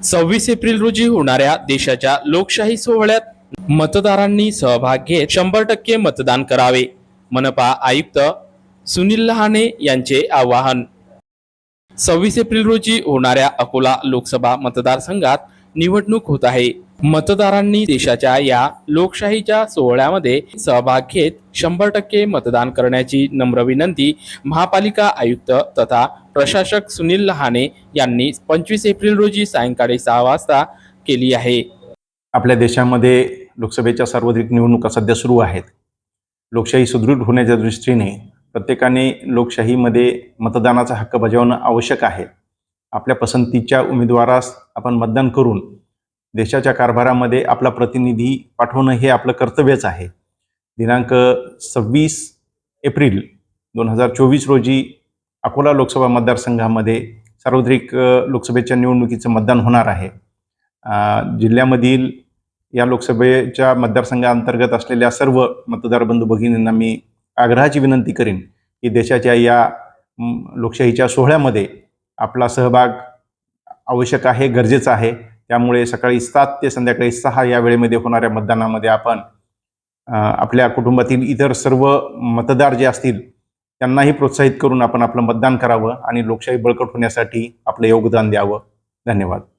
सव्वीस एप्रिल रोजी होणाऱ्या देशाच्या लोकशाही सोहळ्यात मतदारांनी सहभाग घेत शंभर टक्के मतदान करावे. मनपा आयुक्त सुनील लहाने यांचे आवाहन. सव्वीस एप्रिल रोजी होणाऱ्या अकोला लोकसभा मतदारसंघात निवडणूक होत आहे. मतदारांनी देशाच्या या लोकशाहीच्या सोहळ्यामध्ये सहभाग घेत शंभर टक्के मतदान करण्याची नम्र विनंती महापालिका आयुक्त तथा प्रशासक सुनील लहाने यांनी पंचवीस एप्रिल रोजी सायंकाळी सहा वाजता केली आहे. आपल्या देशामध्ये लोकसभेच्या सार्वत्रिक निवडणुका सध्या सुरू आहेत. लोकशाही सुदृढ होण्याच्या दृष्टीने प्रत्येकाने लोकशाहीमध्ये मतदानाचा हक्क बजावणं आवश्यक आहे. आपल्या पसंतीच्या उमेदवारास आपण मतदान करून देशाच्या कारभारामध्ये आपला प्रतिनिधी पाठवणं हे आपलं कर्तव्यच आहे. दिनांक सव्वीस एप्रिल दोन हजार चोवीस रोजी अकोला लोकसभा मतदारसंघामध्ये सार्वत्रिक लोकसभेच्या निवडणुकीचं मतदान होणार आहे. जिल्ह्यामधील या लोकसभेच्या मतदारसंघाअंतर्गत असलेल्या सर्व मतदार बंधू भगिनींना मी आग्रहाची विनंती करीन की देशाच्या या लोकशाहीच्या सोहळ्यामध्ये आपला सहभाग आवश्यक आहे गरजेचा आहे. त्यामुळे सकाळी सात ते संध्याकाळी सहा या वेळेमध्ये होणाऱ्या मतदानामध्ये आपण आपल्या कुटुंबातील इतर सर्व मतदार जे असतील त्यांनाही प्रोत्साहित करून आपण आपलं मतदान करावं आणि लोकशाही बळकट होण्यासाठी आपलं योगदान द्यावं. धन्यवाद.